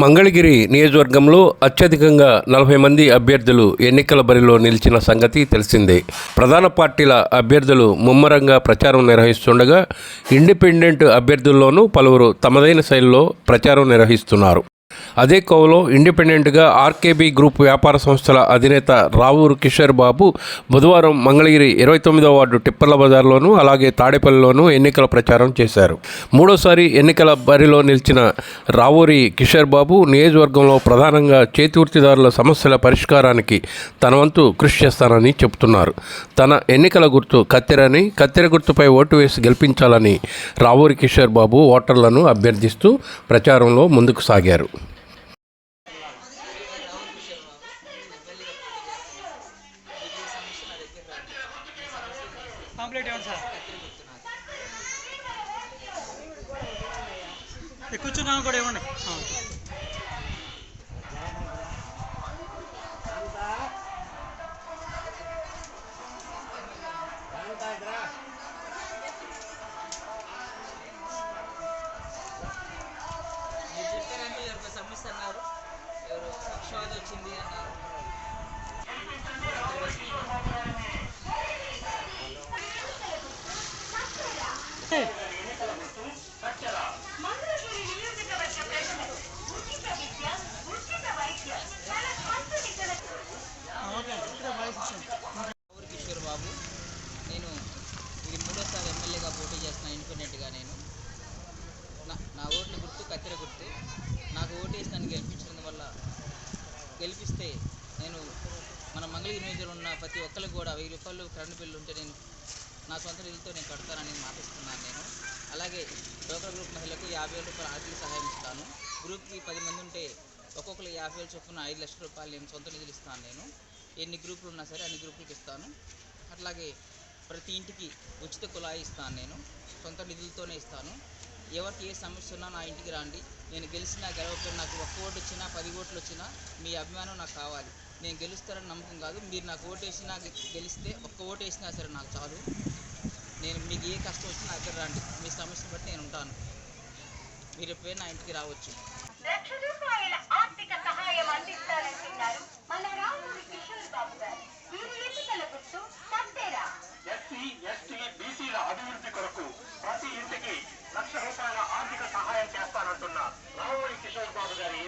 మంగళగిరి నియోజకవర్గంలో అత్యధికంగా నలభై మంది అభ్యర్థులు ఎన్నికల బరిలో నిలిచిన సంగతి తెలిసిందే. ప్రధాన పార్టీల అభ్యర్థులు ముమ్మరంగా ప్రచారం నిర్వహిస్తుండగా ఇండిపెండెంట్ అభ్యర్థుల్లోనూ పలువురు తమదైన శైలిలో ప్రచారం నిర్వహిస్తున్నారు. అదే కోవలో ఇండిపెండెంట్గా ఆర్కేబీ గ్రూప్ వ్యాపార సంస్థల అధినేత రావూరు కిషోర్ బాబు బుధవారం మంగళగిరి ఇరవై తొమ్మిదో వార్డు టిప్పర్ల బజార్లోనూ అలాగే తాడేపల్లిలోనూ ఎన్నికల ప్రచారం చేశారు. మూడోసారి ఎన్నికల బరిలో నిలిచిన రావూరి కిషోర్ బాబు నియోజకవర్గంలో ప్రధానంగా చేతివృత్తిదారుల సమస్యల పరిష్కారానికి తన వంతు కృషి చేస్తానని చెబుతున్నారు. తన ఎన్నికల గుర్తు కత్తెరని కత్తెర గుర్తుపై ఓటు వేసి గెలిపించాలని రావూరి కిషోర్ బాబు ఓటర్లను అభ్యర్థిస్తూ ప్రచారంలో ముందుకు సాగారు. పాంప్లెట్ ఇవ్వండి సార్? ఈ కూర్చున్నాను కూడా ఇవ్వండి. చెప్పారంటే సమస్య అన్నారు ఎవరు పక్షవాదం వచ్చింది అన్నారు. కిషోర్ బాబు నేను ఇది మూడోసారి ఎమ్మెల్యేగా పోటీ చేస్తున్నా ఇండిపెండెంట్గా నేను. నా నా ఓట్ల గుర్తు కత్తెర గుర్తు. నాకు ఓటు వేసి నన్ను గెలిపించడం వల్ల గెలిపిస్తే నేను మన మంగళగిరి నియోజకవర్గంలో ఉన్న ప్రతి ఒక్కరికి కూడా వెయ్యి రూపాయలు కరెంటు బిల్లు ఉంటే నేను నా సొంత నిధులతో నేను కడతానని మాటిస్తున్నాను నేను. అలాగే డోక్రా గ్రూప్ మహిళలకు యాభై వేల రూపాయలు ఆర్థిక సహాయం ఇస్తాను. గ్రూప్కి పది మంది ఉంటే ఒక్కొక్కరు యాభై వేలు చొప్పున ఐదు లక్షల రూపాయలు నేను సొంత నిధులు ఇస్తాను నేను. ఎన్ని గ్రూపులు ఉన్నా సరే అన్ని గ్రూపులకు ఇస్తాను. అట్లాగే ప్రతి ఇంటికి ఉచిత కుళాయి ఇస్తాను నేను. సొంత నిధులతోనే ఇస్తాను. ఎవరికి ఏ సమస్య ఉన్నా నా ఇంటికి రండి. నేను గెలిచినా గెలవకపోయినా నాకు ఒక్క ఓటు వచ్చినా పది ఓట్లు వచ్చినా మీ అభిమానం నాకు కావాలి. నేను గెలుస్తారని నమ్మకం కాదు. మీరు నాకు ఓటేసి నాకు గెలిస్తే ఒక్క ఓటేసినా సరే నాకు చాలు. నేను మీకు ఏ కష్టం వచ్చినా దగ్గర రండి. మీ సమస్యను బట్టి నేను ఉంటాను. మీరు ఎప్పుడైనా నా ఇంటికి రావచ్చు. ప్రతి ఇంటికి లక్ష రూపాయల ఆర్థిక సహాయం చేస్తానంటున్న కిషోర్ బాబు గారి